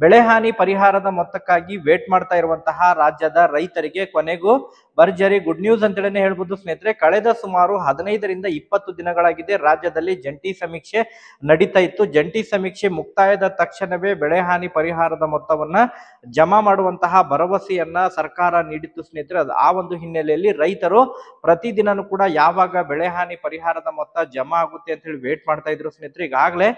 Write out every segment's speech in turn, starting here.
ಬೆಳೆ ಹಾನಿ ಪರಿಹಾರದ ಮೊತ್ತಕ್ಕಾಗಿ ವೇಟ್ ಮಾಡ್ತಾ ಇರುವಂತಹ ರಾಜ್ಯದ ರೈತರಿಗೆ ಕೊನೆಗೂ ಭರ್ಜರಿ ಗುಡ್ ನ್ಯೂಸ್ ಅಂತೇಳಿ ಹೇಳ್ಬೋದು ಸ್ನೇಹಿತರೆ. ಕಳೆದ ಸುಮಾರು ಹದಿನೈದರಿಂದ ಇಪ್ಪತ್ತು ದಿನಗಳಾಗಿದೆ ರಾಜ್ಯದಲ್ಲಿ ಜಂಟಿ ಸಮೀಕ್ಷೆ ನಡೀತಾ ಇತ್ತು. ಜಂಟಿ ಸಮೀಕ್ಷೆ ಮುಕ್ತಾಯದ ತಕ್ಷಣವೇ ಬೆಳೆ ಹಾನಿ ಪರಿಹಾರದ ಮೊತ್ತವನ್ನ ಜಮಾ ಮಾಡುವಂತಹ ಭರವಸೆಯನ್ನ ಸರ್ಕಾರ ನೀಡಿತ್ತು ಸ್ನೇಹಿತರೆ. ಆ ಒಂದು ಹಿನ್ನೆಲೆಯಲ್ಲಿ ರೈತರು ಪ್ರತಿದಿನನೂ ಕೂಡ ಯಾವಾಗ ಬೆಳೆಹಾನಿ ಪರಿಹಾರದ ಮೊತ್ತ ಜಮಾ ಆಗುತ್ತೆ ಅಂತ ಹೇಳಿ ವೇಟ್ ಮಾಡ್ತಾ ಇದ್ರು ಸ್ನೇಹಿತರೆ. ಈಗಾಗಲೇ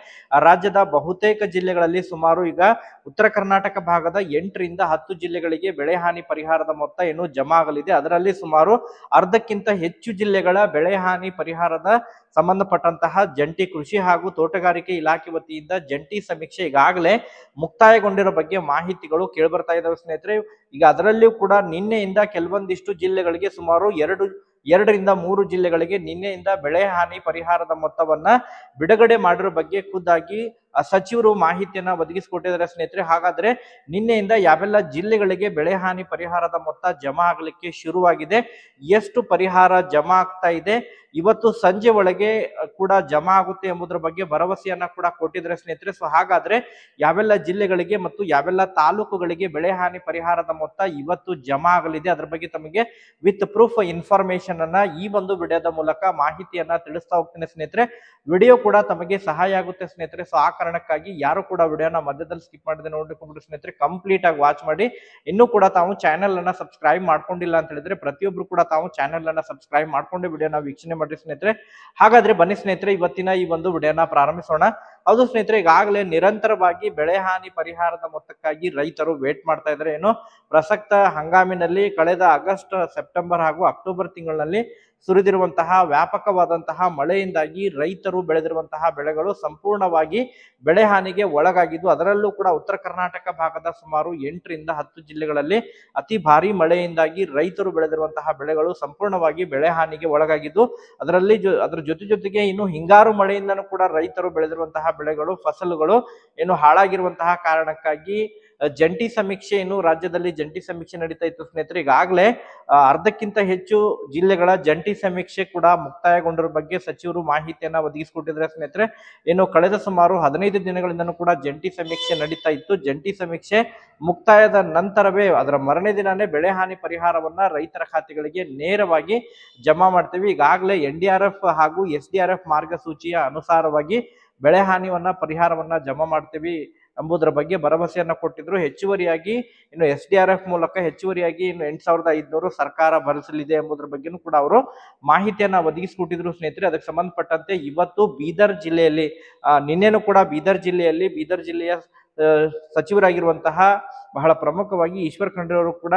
ರಾಜ್ಯದ ಬಹುತೇಕ ಜಿಲ್ಲೆಗಳಲ್ಲಿ ಸುಮಾರು ಈಗ ಉತ್ತರ ಕರ್ನಾಟಕ ಭಾಗದ ಎಂಟರಿಂದ ಹತ್ತು ಜಿಲ್ಲೆಗಳಿಗೆ ಬೆಳೆ ಹಾನಿ ಪರಿಹಾರದ ಮೊತ್ತ ಏನು ಜಮಾ ಆಗಲಿದೆ. ಅದರಲ್ಲಿ ಸುಮಾರು ಅರ್ಧಕ್ಕಿಂತ ಹೆಚ್ಚು ಜಿಲ್ಲೆಗಳ ಬೆಳೆ ಹಾನಿ ಪರಿಹಾರದ ಸಂಬಂಧಪಟ್ಟಂತಹ ಜಂಟಿ ಕೃಷಿ ಹಾಗೂ ತೋಟಗಾರಿಕೆ ಇಲಾಖೆ ವತಿಯಿಂದ ಜಂಟಿ ಸಮೀಕ್ಷೆ ಈಗಾಗಲೇ ಮುಕ್ತಾಯಗೊಂಡಿರೋ ಬಗ್ಗೆ ಮಾಹಿತಿಗಳು ಕೇಳಿಬರ್ತಾ ಇದ್ದಾವೆ ಸ್ನೇಹಿತರೆ. ಈಗ ಅದರಲ್ಲಿಯೂ ಕೂಡ ನಿನ್ನೆಯಿಂದ ಕೆಲವೊಂದಿಷ್ಟು ಜಿಲ್ಲೆಗಳಿಗೆ ಸುಮಾರು ಎರಡು, ಎರಡರಿಂದ ಮೂರು ಜಿಲ್ಲೆಗಳಿಗೆ ನಿನ್ನೆಯಿಂದ ಬೆಳೆ ಹಾನಿ ಪರಿಹಾರದ ಮೊತ್ತವನ್ನ ಬಿಡುಗಡೆ ಮಾಡಿರೋ ಬಗ್ಗೆ ಖುದ್ದಾಗಿ ಸಚಿವರು ಮಾಹಿತಿಯನ್ನ ಒದಗಿಸಿಕೊಟ್ಟಿದ್ದಾರೆ ಸ್ನೇಹಿತರೆ. ಹಾಗಾದ್ರೆ ನಿನ್ನೆಯಿಂದ ಯಾವೆಲ್ಲ ಜಿಲ್ಲೆಗಳಿಗೆ ಬೆಳೆ ಹಾನಿ ಪರಿಹಾರದ ಮೊತ್ತ ಜಮಾ ಆಗಲಿಕ್ಕೆ ಶುರುವಾಗಿದೆ, ಎಷ್ಟು ಪರಿಹಾರ ಜಮಾ ಆಗ್ತಾ ಇದೆ, ಇವತ್ತು ಸಂಜೆ ಒಳಗೆ ಕೂಡ ಜಮಾ ಆಗುತ್ತೆ ಎಂಬುದರ ಬಗ್ಗೆ ಭರವಸೆಯನ್ನ ಕೂಡ ಕೊಟ್ಟಿದ್ರೆ ಸ್ನೇಹಿತರೆ. ಸೊ ಹಾಗಾದ್ರೆ ಯಾವೆಲ್ಲ ಜಿಲ್ಲೆಗಳಿಗೆ ಮತ್ತು ಯಾವೆಲ್ಲ ತಾಲೂಕುಗಳಿಗೆ ಬೆಳೆ ಹಾನಿ ಪರಿಹಾರದ ಮೊತ್ತ ಇವತ್ತು ಜಮಾ ಆಗಲಿದೆ, ಅದ್ರ ಬಗ್ಗೆ ತಮಗೆ ವಿತ್ ಪ್ರೂಫ್ ಇನ್ಫಾರ್ಮೇಶನ್ ಅನ್ನ ಈ ಒಂದು ವಿಡಿಯೋದ ಮೂಲಕ ಮಾಹಿತಿಯನ್ನ ತಿಳಿಸ್ತಾ ಹೋಗ್ತೇನೆ ಸ್ನೇಹಿತರೆ. ವಿಡಿಯೋ ಕೂಡ ತಮಗೆ ಸಹಾಯ ಆಗುತ್ತೆ ಸ್ನೇಹಿತರೆ. ಸೊ ಆ ಕಾರಣಕ್ಕಾಗಿ ಯಾರು ಕೂಡ ವಿಡಿಯೋನ ಮಧ್ಯದಲ್ಲಿ ಸ್ಕಿಪ್ ಮಾಡದೆ ನೋಡ್ಕೊಂಡ್ಬಿಟ್ಟು ಸ್ನೇಹಿತರೆ ಕಂಪ್ಲೀಟ್ ಆಗಿ ವಾಚ್ ಮಾಡಿ. ಇನ್ನೂ ಕೂಡ ತಾವು ಚಾನೆಲ್ ಅನ್ನ ಸಬ್ಸ್ಕ್ರೈಬ್ ಮಾಡ್ಕೊಂಡಿಲ್ಲ ಅಂತ ಹೇಳಿದ್ರೆ ಪ್ರತಿಯೊಬ್ರು ಕೂಡ ತಾವು ಚಾನೆಲ್ ಅನ್ನ ಸಬ್ಸ್ಕ್ರೈಬ್ ಮಾಡ್ಕೊಂಡು ವಿಡಿಯೋನ ವೀಕ್ಷಣೆ ಮಾಡಿ ಸ್ನೇಹಿತರೆ. ಹಾಗಾದ್ರೆ ಬನ್ನಿ ಸ್ನೇಹಿತರೆ, ಇವತ್ತಿನ ಈ ಒಂದು ವಿಡಿಯೋನ ಪ್ರಾರಂಭಿಸೋಣ. ಹೌದು ಸ್ನೇಹಿತರೆ, ಈಗಾಗಲೇ ನಿರಂತರವಾಗಿ ಬೆಳೆ ಹಾನಿ ಪರಿಹಾರದ ಮೊತ್ತಕ್ಕಾಗಿ ರೈತರು ವೇಟ್ ಮಾಡ್ತಾ ಇದ್ದಾರೆ. ಏನು? ಪ್ರಸಕ್ತ ಹಂಗಾಮಿನಲ್ಲಿ ಕಳೆದ ಆಗಸ್ಟ್, ಸೆಪ್ಟೆಂಬರ್ ಹಾಗೂ ಅಕ್ಟೋಬರ್ ತಿಂಗಳಿನಲ್ಲಿ ಸುರಿದಿರುವಂತಹ ವ್ಯಾಪಕವಾದಂತಹ ಮಳೆಯಿಂದಾಗಿ ರೈತರು ಬೆಳೆದಿರುವಂತಹ ಬೆಳೆಗಳು ಸಂಪೂರ್ಣವಾಗಿ ಬೆಳೆ ಹಾನಿಗೆ ಒಳಗಾಗಿದ್ದು, ಅದರಲ್ಲೂ ಕೂಡ ಉತ್ತರ ಕರ್ನಾಟಕ ಭಾಗದ ಸುಮಾರು ಎಂಟರಿಂದ ಹತ್ತು ಜಿಲ್ಲೆಗಳಲ್ಲಿ ಅತಿ ಭಾರಿ ಮಳೆಯಿಂದಾಗಿ ರೈತರು ಬೆಳೆದಿರುವಂತಹ ಬೆಳೆಗಳು ಸಂಪೂರ್ಣವಾಗಿ ಬೆಳೆ ಹಾನಿಗೆ ಒಳಗಾಗಿದ್ದು, ಅದರಲ್ಲಿ ಅದರ ಜೊತೆ ಜೊತೆಗೆ ಇನ್ನು ಹಿಂಗಾರು ಮಳೆಯಿಂದನೂ ಕೂಡ ರೈತರು ಬೆಳೆದಿರುವಂತಹ ಬೆಳೆಗಳು, ಫಸಲುಗಳು ಏನು ಹಾಳಾಗಿರುವಂತಹ ಕಾರಣಕ್ಕಾಗಿ ಜಂಟಿ ಸಮೀಕ್ಷೆ ಏನು ರಾಜ್ಯದಲ್ಲಿ ಜಂಟಿ ಸಮೀಕ್ಷೆ ನಡೀತಾ ಇತ್ತು ಸ್ನೇಹಿತರೆ. ಈಗಾಗಲೇ ಅರ್ಧಕ್ಕಿಂತ ಹೆಚ್ಚು ಜಿಲ್ಲೆಗಳ ಜಂಟಿ ಸಮೀಕ್ಷೆ ಕೂಡ ಮುಕ್ತಾಯಗೊಂಡಿರೋ ಬಗ್ಗೆ ಸಚಿವರು ಮಾಹಿತಿಯನ್ನ ಒದಗಿಸಿಕೊಟ್ಟಿದ್ದಾರೆ ಸ್ನೇಹಿತರೆ. ಏನು ಕಳೆದ ಸುಮಾರು ಹದಿನೈದು ದಿನಗಳಿಂದನೂ ಕೂಡ ಜಂಟಿ ಸಮೀಕ್ಷೆ ನಡೀತಾ ಇತ್ತು. ಜಂಟಿ ಸಮೀಕ್ಷೆ ಮುಕ್ತಾಯದ ನಂತರವೇ ಅದರ ಮರನೇ ದಿನಾನೇ ಬೆಳೆ ಹಾನಿ ಪರಿಹಾರವನ್ನ ರೈತರ ಖಾತೆಗಳಿಗೆ ನೇರವಾಗಿ ಜಮಾ ಮಾಡ್ತೇವೆ. ಈಗಾಗಲೇ ಎನ್ ಹಾಗೂ ಎಸ್ ಮಾರ್ಗಸೂಚಿಯ ಅನುಸಾರವಾಗಿ ಬೆಳೆ ಹಾನಿವನ್ನ, ಪರಿಹಾರವನ್ನ ಜಮಾ ಮಾಡ್ತೀವಿ ಎಂಬುದರ ಬಗ್ಗೆ ಭರವಸೆಯನ್ನ ಕೊಟ್ಟಿದ್ರು. ಹೆಚ್ಚುವರಿಯಾಗಿ ಇನ್ನು ಎಸ್ ಡಿ ಆರ್ ಎಫ್ ಮೂಲಕ ಹೆಚ್ಚುವರಿಯಾಗಿ ಇನ್ನು ಎಂಟು ಸಾವಿರದ ಐದುನೂರು ಸರ್ಕಾರ ಭರಿಸಲಿದೆ ಎಂಬುದರ ಬಗ್ಗೆನೂ ಕೂಡ ಅವರು ಮಾಹಿತಿಯನ್ನ ಒದಗಿಸಿಕೊಟ್ಟಿದ್ರು ಸ್ನೇಹಿತರೆ. ಅದಕ್ಕೆ ಸಂಬಂಧಪಟ್ಟಂತೆ ಇವತ್ತು ಬೀದರ್ ಜಿಲ್ಲೆಯಲ್ಲಿ ನಿನ್ನೆನೂ ಕೂಡ ಬೀದರ್ ಜಿಲ್ಲೆಯಲ್ಲಿ, ಬೀದರ್ ಜಿಲ್ಲೆಯ ಸಚಿವರಾಗಿರುವಂತಹ ಬಹಳ ಪ್ರಮುಖವಾಗಿ ಈಶ್ವರ್ ಖಂಡ್ರೆ ಅವರು ಕೂಡ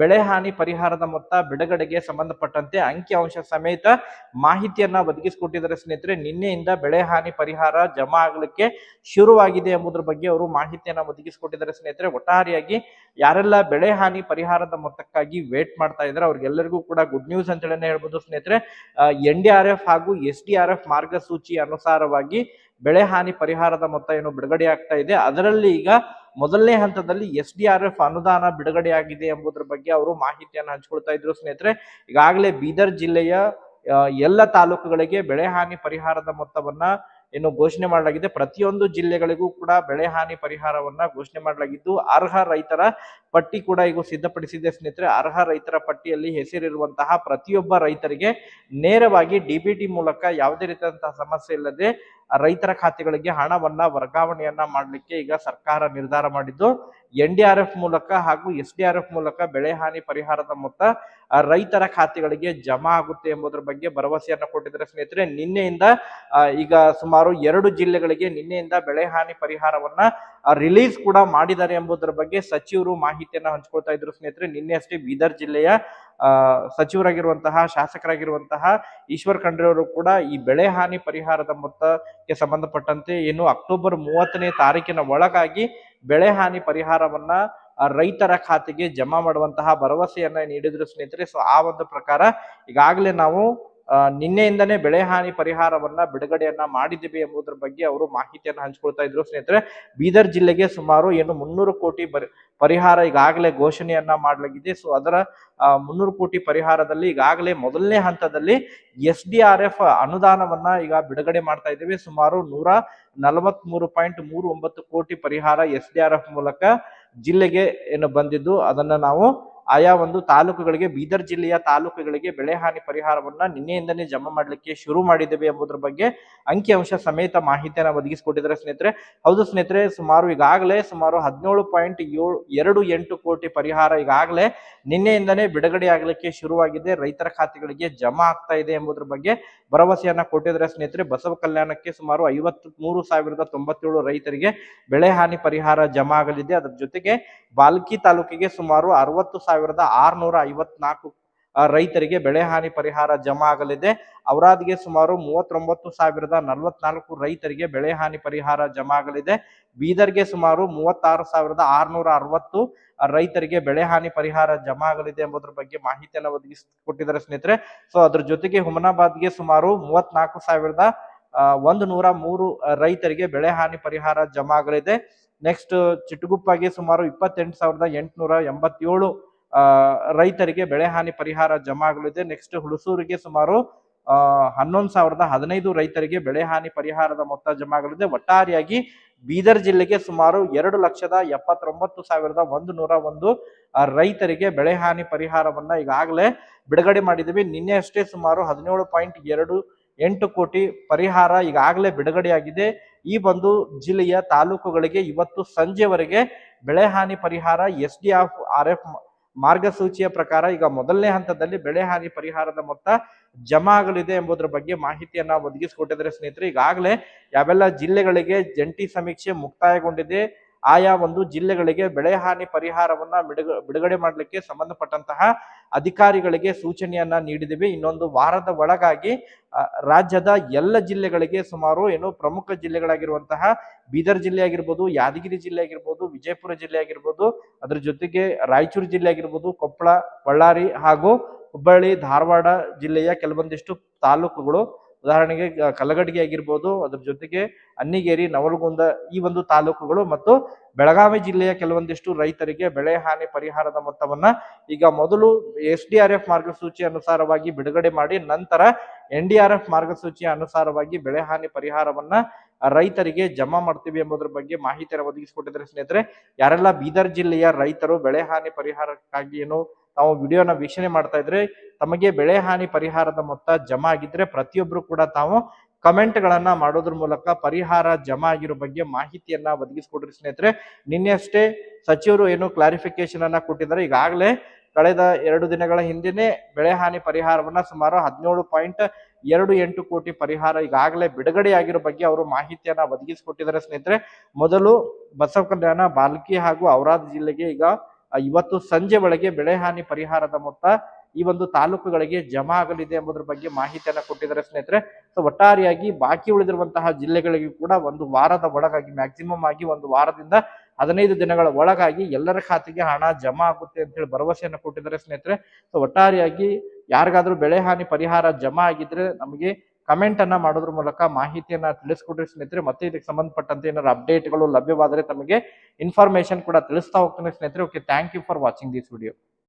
ಬೆಳೆ ಹಾನಿ ಪರಿಹಾರದ ಮೊತ್ತ, ಬಿಡುಗಡೆಗೆ ಸಂಬಂಧಪಟ್ಟಂತೆ ಅಂಕಿ ಅಂಶ ಸಮೇತ ಮಾಹಿತಿಯನ್ನ ಒದಗಿಸಿಕೊಟ್ಟಿದ್ದಾರೆ ಸ್ನೇಹಿತರೆ. ನಿನ್ನೆಯಿಂದ ಬೆಳೆ ಹಾನಿ ಪರಿಹಾರ ಜಮಾ ಆಗಲಿಕ್ಕೆ ಶುರುವಾಗಿದೆ ಎಂಬುದರ ಬಗ್ಗೆ ಅವರು ಮಾಹಿತಿಯನ್ನ ಒದಗಿಸಿಕೊಟ್ಟಿದ್ದಾರೆ ಸ್ನೇಹಿತರೆ. ಒಟ್ಟಾರೆಯಾಗಿ ಯಾರೆಲ್ಲ ಬೆಳೆ ಹಾನಿ ಪರಿಹಾರದ ಮೊತ್ತಕ್ಕಾಗಿ ವೇಟ್ ಮಾಡ್ತಾ ಇದ್ದಾರೆ, ಅವ್ರಿಗೆಲ್ಲರಿಗೂ ಕೂಡ ಗುಡ್ ನ್ಯೂಸ್ ಅಂತ ಹೇಳಿ ಹೇಳ್ಬೋದು ಸ್ನೇಹಿತರೆ. ಎನ್ ಡಿ ಆರ್ ಎಫ್ ಹಾಗೂ ಎಸ್ ಡಿ ಆರ್ ಎಫ್ ಮಾರ್ಗಸೂಚಿ ಅನುಸಾರವಾಗಿ ಬೆಳೆ ಹಾನಿ ಪರಿಹಾರದ ಮೊತ್ತ ಏನು ಬಿಡುಗಡೆ ಆಗ್ತಾ ಇದೆ. ಅದರಲ್ಲಿ ಈಗ ಮೊದಲನೇ ಹಂತದಲ್ಲಿ ಎಸ್ ಡಿ ಆರ್ ಎಫ್ ಅನುದಾನ ಬಿಡುಗಡೆಯಾಗಿದೆ ಎಂಬುದರ ಬಗ್ಗೆ ಅವರು ಮಾಹಿತಿಯನ್ನು ಹಂಚಿಕೊಳ್ತಾ ಇದ್ರು. ಸ್ನೇಹಿತರೆ, ಈಗಾಗಲೇ ಬೀದರ್ ಜಿಲ್ಲೆಯ ಎಲ್ಲ ತಾಲೂಕುಗಳಿಗೆ ಬೆಳೆ ಹಾನಿ ಪರಿಹಾರದ ಮೊತ್ತವನ್ನ ಏನು ಘೋಷಣೆ ಮಾಡಲಾಗಿದೆ. ಪ್ರತಿಯೊಂದು ಜಿಲ್ಲೆಗಳಿಗೂ ಕೂಡ ಬೆಳೆ ಹಾನಿ ಪರಿಹಾರವನ್ನ ಘೋಷಣೆ ಮಾಡಲಾಗಿದ್ದು, ಅರ್ಹ ರೈತರ ಪಟ್ಟಿ ಕೂಡ ಈಗ ಸಿದ್ಧಪಡಿಸಿದೆ. ಸ್ನೇಹಿತರೆ, ಅರ್ಹ ರೈತರ ಪಟ್ಟಿಯಲ್ಲಿ ಹೆಸರಿರುವಂತಹ ಪ್ರತಿಯೊಬ್ಬ ರೈತರಿಗೆ ನೇರವಾಗಿ ಡಿಬಿಟಿ ಮೂಲಕ ಯಾವುದೇ ರೀತಿಯಾದಂತಹ ಸಮಸ್ಯೆ ಇಲ್ಲದೆ ರೈತರ ಖಾತೆಗಳಿಗೆ ಹಣವನ್ನ ವರ್ಗಾವಣೆಯನ್ನ ಮಾಡಲಿಕ್ಕೆ ಈಗ ಸರ್ಕಾರ ನಿರ್ಧಾರ ಮಾಡಿದ್ದು, ಎನ್ ಡಿ ಆರ್ ಎಫ್ ಮೂಲಕ ಹಾಗೂ ಎಸ್ ಡಿ ಆರ್ ಎಫ್ ಮೂಲಕ ಬೆಳೆ ಹಾನಿ ಪರಿಹಾರದ ಮೊತ್ತ ರೈತರ ಖಾತೆಗಳಿಗೆ ಜಮಾ ಆಗುತ್ತೆ ಎಂಬುದರ ಬಗ್ಗೆ ಭರವಸೆಯನ್ನ ಕೊಟ್ಟಿದ್ದಾರೆ ಸ್ನೇಹಿತರೆ. ನಿನ್ನೆಯಿಂದ ಈಗ ಸುಮಾರು ಎರಡು ಜಿಲ್ಲೆಗಳಿಗೆ ನಿನ್ನೆಯಿಂದ ಬೆಳೆ ಹಾನಿ ಪರಿಹಾರವನ್ನ ರಿಲೀಸ್ ಕೂಡ ಮಾಡಿದ್ದಾರೆ ಎಂಬುದರ ಬಗ್ಗೆ ಸಚಿವರು ಮಾಹಿತಿಯನ್ನ ಹಂಚ್ಕೊಳ್ತಾ ಇದ್ರು ಸ್ನೇಹಿತರೆ. ನಿನ್ನೆ ಅಷ್ಟೇ ಬೀದರ್ ಜಿಲ್ಲೆಯ ಸಚಿವರಾಗಿರುವಂತಹ, ಶಾಸಕರಾಗಿರುವಂತಹ ಈಶ್ವರ್ ಖಂಡ್ರೆ ಅವರು ಕೂಡ ಈ ಬೆಳೆ ಹಾನಿ ಪರಿಹಾರದ ಮೊತ್ತಕ್ಕೆ ಸಂಬಂಧಪಟ್ಟಂತೆ ಏನು ಅಕ್ಟೋಬರ್ ಮೂವತ್ತನೇ ತಾರೀಕಿನ ಒಳಗಾಗಿ ಬೆಳೆ ಹಾನಿ ಪರಿಹಾರವನ್ನ ರೈತರ ಖಾತೆಗೆ ಜಮಾ ಮಾಡುವಂತಹ ಭರವಸೆಯನ್ನ ನೀಡಿದ್ರು ಸ್ನೇಹಿತರೆ. ಸೊ ಆ ಒಂದು ಪ್ರಕಾರ ಈಗಾಗಲೇ ನಾವು ನಿನ್ನೆಯಿಂದನೇ ಬೆಳೆ ಹಾನಿ ಪರಿಹಾರವನ್ನ ಬಿಡುಗಡೆಯನ್ನ ಮಾಡಿದ್ದೀವಿ ಎಂಬುದರ ಬಗ್ಗೆ ಅವರು ಮಾಹಿತಿಯನ್ನು ಹಂಚ್ಕೊಳ್ತಾ ಇದ್ರು. ಸ್ನೇಹಿತರೆ, ಬೀದರ್ ಜಿಲ್ಲೆಗೆ ಸುಮಾರು ಏನು ಮುನ್ನೂರು ಕೋಟಿ ಪರಿಹಾರ ಈಗಾಗಲೇ ಘೋಷಣೆಯನ್ನ ಮಾಡಲಾಗಿದೆ. ಸೊ, ಅದರ ಮುನ್ನೂರು ಕೋಟಿ ಪರಿಹಾರದಲ್ಲಿ ಈಗಾಗಲೇ ಮೊದಲನೇ ಹಂತದಲ್ಲಿ ಎಸ್ ಡಿ ಆರ್ ಎಫ್ ಅನುದಾನವನ್ನ ಈಗ ಬಿಡುಗಡೆ ಮಾಡ್ತಾ ಇದ್ದೇವೆ. ಸುಮಾರು ನೂರ ನಲವತ್ತ್ ಮೂರು ಪಾಯಿಂಟ್ ಮೂರು ಒಂಬತ್ತು ಕೋಟಿ ಪರಿಹಾರ ಎಸ್ ಡಿ ಆರ್ ಎಫ್ ಮೂಲಕ ಜಿಲ್ಲೆಗೆ ಏನು ಬಂದಿದ್ದು, ಅದನ್ನ ನಾವು ಆಯಾ ಒಂದು ತಾಲೂಕುಗಳಿಗೆ, ಬೀದರ್ ಜಿಲ್ಲೆಯ ತಾಲೂಕುಗಳಿಗೆ ಬೆಳೆ ಹಾನಿ ಪರಿಹಾರವನ್ನ ನಿನ್ನೆಯಿಂದನೇ ಜಮಾ ಮಾಡಲಿಕ್ಕೆ ಶುರು ಮಾಡಿದ್ದೇವೆ ಎಂಬುದರ ಬಗ್ಗೆ ಅಂಕಿಅಂಶ ಸಮೇತ ಮಾಹಿತಿಯನ್ನು ಒದಗಿಸಿಕೊಟ್ಟಿದ್ದಾರೆ ಸ್ನೇಹಿತರೆ. ಹೌದು ಸ್ನೇಹಿತರೆ, ಸುಮಾರು ಈಗಾಗಲೇ ಸುಮಾರು ಹದಿನೇಳು ಪಾಯಿಂಟ್ ಏಳು, ಎರಡು ಎಂಟು ಕೋಟಿ ಪರಿಹಾರ ಈಗಾಗಲೇ ನಿನ್ನೆಯಿಂದನೇ ಬಿಡುಗಡೆ ಆಗಲಿಕ್ಕೆ ಶುರುವಾಗಿದೆ. ರೈತರ ಖಾತೆಗಳಿಗೆ ಜಮಾ ಆಗ್ತಾ ಇದೆ ಎಂಬುದರ ಬಗ್ಗೆ ಭರವಸೆಯನ್ನ ಕೊಟ್ಟಿದ್ದಾರೆ ಸ್ನೇಹಿತರೆ. ಬಸವ ಕಲ್ಯಾಣಕ್ಕೆ ಸುಮಾರು ಐವತ್ತ್ ಮೂರು ಸಾವಿರದ ತೊಂಬತ್ತೇಳು ರೈತರಿಗೆ ಬೆಳೆ ಹಾನಿ ಪರಿಹಾರ ಜಮಾ ಆಗಲಿದೆ. ಅದರ ಜೊತೆಗೆ ಬಾಲ್ಕಿ ತಾಲೂಕಿಗೆ ಸುಮಾರು ಅರವತ್ತು ಸಾವಿರದ ಆರ್ನೂರ ಐವತ್ನಾಲ್ಕು ರೈತರಿಗೆ ಬೆಳೆ ಹಾನಿ ಪರಿಹಾರ ಜಮಾ ಆಗಲಿದೆ. ಅವರಾದಿಗೆ ಸುಮಾರು ಮೂವತ್ತೊಂಬತ್ತು ಸಾವಿರದ ನಲವತ್ನಾಲ್ಕು ರೈತರಿಗೆ ಬೆಳೆ ಹಾನಿ ಪರಿಹಾರ ಜಮಾ ಆಗಲಿದೆ. ಬೀದರ್ಗೆ ಸುಮಾರು ಮೂವತ್ತಾರು ಸಾವಿರದ ಆರ್ನೂರ ಅರವತ್ತು ರೈತರಿಗೆ ಬೆಳೆ ಹಾನಿ ಪರಿಹಾರ ಜಮಾ ಆಗಲಿದೆ ಎಂಬುದರ ಬಗ್ಗೆ ಮಾಹಿತಿಯನ್ನು ಒದಗಿಸಿಕೊಟ್ಟಿದ್ದಾರೆ ಸ್ನೇಹಿತರೆ. ಸೊ, ಅದ್ರ ಜೊತೆಗೆ ಹುಮನಾಬಾದ್ಗೆ ಸುಮಾರು ಮೂವತ್ನಾಲ್ಕು ಸಾವಿರದ ಒಂದು ನೂರ ಮೂರು ರೈತರಿಗೆ ಬೆಳೆ ಹಾನಿ ಪರಿಹಾರ ಜಮಾ ಆಗಲಿದೆ. ನೆಕ್ಸ್ಟ್ ಚಿಟ್ಟುಗುಪ್ಪಗೆ ಸುಮಾರು ಇಪ್ಪತ್ತೆಂಟು ಸಾವಿರದ ಎಂಟುನೂರ ಎಂಬತ್ತೇಳು ರೈತರಿಗೆ ಬೆಳೆ ಹಾನಿ ಪರಿಹಾರ ಜಮಾ ಆಗಲಿದೆ ನೆಕ್ಸ್ಟ್ ಹುಣಸೂರಿಗೆ ಸುಮಾರು ಹನ್ನೊಂದು ಸಾವಿರದ ಹದಿನೈದು ರೈತರಿಗೆ ಬೆಳೆ ಹಾನಿ ಪರಿಹಾರದ ಮೊತ್ತ ಜಮಾ ಆಗಲಿದೆ ಒಟ್ಟಾರೆಯಾಗಿ ಬೀದರ್ ಜಿಲ್ಲೆಗೆ ಸುಮಾರು ಎರಡು ಲಕ್ಷದ ಎಪ್ಪತ್ತೊಂಬತ್ತು ಸಾವಿರದ ಒಂದು ನೂರ ಒಂದು ರೈತರಿಗೆ ಬೆಳೆ ಹಾನಿ ಪರಿಹಾರವನ್ನ ಈಗಾಗಲೇ ಬಿಡುಗಡೆ ಮಾಡಿದ್ದೀವಿ. ನಿನ್ನೆ ಅಷ್ಟೇ ಸುಮಾರು ಹದಿನೇಳು ಪಾಯಿಂಟ್ ಎರಡು ಎಂಟು ಕೋಟಿ ಪರಿಹಾರ ಈಗಾಗಲೇ ಬಿಡುಗಡೆಯಾಗಿದೆ. ಈ ಒಂದು ಜಿಲ್ಲೆಯ ತಾಲೂಕುಗಳಿಗೆ ಇವತ್ತು ಸಂಜೆವರೆಗೆ ಬೆಳೆ ಹಾನಿ ಪರಿಹಾರ ಎಸ್ ಡಿ ಆರ್ ಎಫ್ ಮಾರ್ಗಸೂಚಿಯ ಪ್ರಕಾರ ಈಗ ಮೊದಲನೇ ಹಂತದಲ್ಲಿ ಬೆಳೆ ಹಾನಿ ಪರಿಹಾರದ ಮೊತ್ತ ಜಮಾ ಆಗಲಿದೆ ಎಂಬುದರ ಬಗ್ಗೆ ಮಾಹಿತಿಯನ್ನ ಒದಗಿಸಿಕೊಟ್ಟಿದ್ದಾರೆ ಸ್ನೇಹಿತರೆ. ಈಗಾಗಲೇ ಯಾವೆಲ್ಲ ಜಿಲ್ಲೆಗಳಿಗೆ ಜಂಟಿ ಸಮೀಕ್ಷೆ ಮುಕ್ತಾಯಗೊಂಡಿದೆ, ಆಯಾ ಒಂದು ಜಿಲ್ಲೆಗಳಿಗೆ ಬೆಳೆ ಹಾನಿ ಪರಿಹಾರವನ್ನ ಬಿಡುಗ, ಬಿಡುಗಡೆ ಮಾಡಲಿಕ್ಕೆ ಸಂಬಂಧಪಟ್ಟಂತಹ ಅಧಿಕಾರಿಗಳಿಗೆ ಸೂಚನೆಯನ್ನ ನೀಡಿದ್ದೇವೆ ಇನ್ನೊಂದು ವಾರದ ಒಳಗಾಗಿ ರಾಜ್ಯದ ಎಲ್ಲ ಜಿಲ್ಲೆಗಳಿಗೆ ಸುಮಾರು ಏನು ಪ್ರಮುಖ ಜಿಲ್ಲೆಗಳಾಗಿರುವಂತಹ ಬೀದರ್ ಜಿಲ್ಲೆ ಆಗಿರ್ಬೋದು, ಯಾದಗಿರಿ ಜಿಲ್ಲೆ ಆಗಿರ್ಬೋದು, ವಿಜಯಪುರ ಜಿಲ್ಲೆ ಆಗಿರ್ಬೋದು, ಅದ್ರ ಜೊತೆಗೆ ರಾಯಚೂರು ಜಿಲ್ಲೆ ಆಗಿರ್ಬೋದು, ಕೊಪ್ಪಳ, ಬಳ್ಳಾರಿ ಹಾಗೂ ಹುಬ್ಬಳ್ಳಿ, ಧಾರವಾಡ ಜಿಲ್ಲೆಯ ಕೆಲವೊಂದಿಷ್ಟು ತಾಲೂಕುಗಳು ಉದಾಹರಣೆಗೆ ಕಲಗಡ್ಗಿ ಆಗಿರ್ಬೋದು, ಅದ್ರ ಜೊತೆಗೆ ಅನ್ನಿಗೇರಿ, ನವಲಗುಂದ ಈ ಒಂದು ತಾಲೂಕುಗಳು ಮತ್ತು ಬೆಳಗಾವಿ ಜಿಲ್ಲೆಯ ಕೆಲವೊಂದಿಷ್ಟು ರೈತರಿಗೆ ಬೆಳೆ ಹಾನಿ ಪರಿಹಾರದ ಮೊತ್ತವನ್ನ ಈಗ ಮೊದಲು ಎಸ್ ಡಿ ಆರ್ ಎಫ್ ಮಾರ್ಗಸೂಚಿ ಅನುಸಾರವಾಗಿ ಬಿಡುಗಡೆ ಮಾಡಿ, ನಂತರ ಎನ್ ಡಿ ಆರ್ ಎಫ್ ಮಾರ್ಗಸೂಚಿ ಅನುಸಾರವಾಗಿ ಬೆಳೆ ಹಾನಿ ಪರಿಹಾರವನ್ನ ರೈತರಿಗೆ ಜಮಾ ಮಾಡ್ತೀವಿ ಎಂಬುದರ ಬಗ್ಗೆ ಮಾಹಿತಿಯನ್ನು ಒದಗಿಸಿಕೊಟ್ಟಿದ್ದಾರೆ ಸ್ನೇಹಿತರೆ, ಯಾರೆಲ್ಲ ಬೀದರ್ ಜಿಲ್ಲೆಯ ರೈತರು ಬೆಳೆ ಹಾನಿ ಪರಿಹಾರಕ್ಕಾಗಿ ಏನು ತಾವು ವಿಡಿಯೋನ ವೀಕ್ಷಣೆ ಮಾಡ್ತಾ ಇದ್ರೆ ತಮಗೆ ಬೆಳೆ ಹಾನಿ ಪರಿಹಾರದ ಮೊತ್ತ ಜಮಾ ಆಗಿದ್ರೆ ಪ್ರತಿಯೊಬ್ರು ಕೂಡ ತಾವು ಕಮೆಂಟ್ ಗಳನ್ನ ಮಾಡೋದ್ರ ಮೂಲಕ ಪರಿಹಾರ ಜಮಾ ಆಗಿರೋ ಬಗ್ಗೆ ಮಾಹಿತಿಯನ್ನ ಒದಗಿಸ್ಕೊಡ್ರಿ ಸ್ನೇಹಿತರೆ. ನಿನ್ನೆ ಅಷ್ಟೇ ಸಚಿವರು ಏನು ಕ್ಲಾರಿಫಿಕೇಶನ್ ಅನ್ನ ಕೊಟ್ಟಿದ್ದಾರೆ. ಈಗಾಗಲೇ ಕಳೆದ ಎರಡು ದಿನಗಳ ಹಿಂದೆನೆ ಬೆಳೆ ಹಾನಿ ಪರಿಹಾರವನ್ನ ಸುಮಾರು ಹದಿನೇಳು ಪಾಯಿಂಟ್ ಎರಡು ಎಂಟು ಕೋಟಿ ಪರಿಹಾರ ಈಗಾಗಲೇ ಬಿಡುಗಡೆಯಾಗಿರೋ ಬಗ್ಗೆ ಅವರು ಮಾಹಿತಿಯನ್ನ ಒದಗಿಸಿಕೊಟ್ಟಿದ್ದಾರೆ ಸ್ನೇಹಿತರೆ. ಮೊದಲು ಬಸವ ಕಲ್ಯಾಣ, ಬಾಲ್ಕಿ ಹಾಗೂ ಔರಾದ್ ಜಿಲ್ಲೆಗೆ ಈಗ ಇವತ್ತು ಸಂಜೆ ಒಳಗೆ ಬೆಳೆ ಹಾನಿ ಪರಿಹಾರದ ಮೊತ್ತ ಈ ಒಂದು ತಾಲೂಕುಗಳಿಗೆ ಜಮಾ ಆಗಲಿದೆ ಎಂಬುದರ ಬಗ್ಗೆ ಮಾಹಿತಿಯನ್ನು ಕೊಟ್ಟಿದ್ದಾರೆ ಸ್ನೇಹಿತರೆ. ಸೊ ಒಟ್ಟಾರೆಯಾಗಿ ಬಾಕಿ ಉಳಿದಿರುವಂತಹ ಜಿಲ್ಲೆಗಳಿಗೆ ಕೂಡ ಒಂದು ವಾರದ ಒಳಗಾಗಿ ಮ್ಯಾಕ್ಸಿಮಮ್ ಆಗಿ ಒಂದು ವಾರದಿಂದ ಹದಿನೈದು ದಿನಗಳ ಒಳಗಾಗಿ ಎಲ್ಲರ ಖಾತೆಗೆ ಹಣ ಜಮಾ ಆಗುತ್ತೆ ಅಂತ ಹೇಳಿ ಭರವಸೆಯನ್ನು ಕೊಟ್ಟಿದ್ದಾರೆ ಸ್ನೇಹಿತರೆ. ಸೊ ಒಟ್ಟಾರೆಯಾಗಿ ಯಾರಿಗಾದ್ರೂ ಬೆಳೆ ಹಾನಿ ಪರಿಹಾರ ಜಮಾ ಆಗಿದ್ರೆ ನಮಗೆ ಕಮೆಂಟ್ ಅನ್ನ ಮಾಡೋದ್ರ ಮೂಲಕ ಮಾಹಿತಿಯನ್ನ ತಿಳಿಸ್ಕೊಡ್ರಿ ಸ್ನೇಹಿತರೆ. ಮತ್ತೆ ಇದಕ್ಕೆ ಸಂಬಂಧಪಟ್ಟಂತೆ ಏನಾದ್ರು ಅಪ್ಡೇಟ್ಗಳು ಲಭ್ಯವಾದರೆ ತಮಗೆ ಇನ್ಫಾರ್ಮೇಶನ್ ಕೂಡ ತಿಳಿಸ್ತಾ ಹೋಗ್ತಾನೆ ಸ್ನೇಹಿತರೆ. Okay thank you for watching this video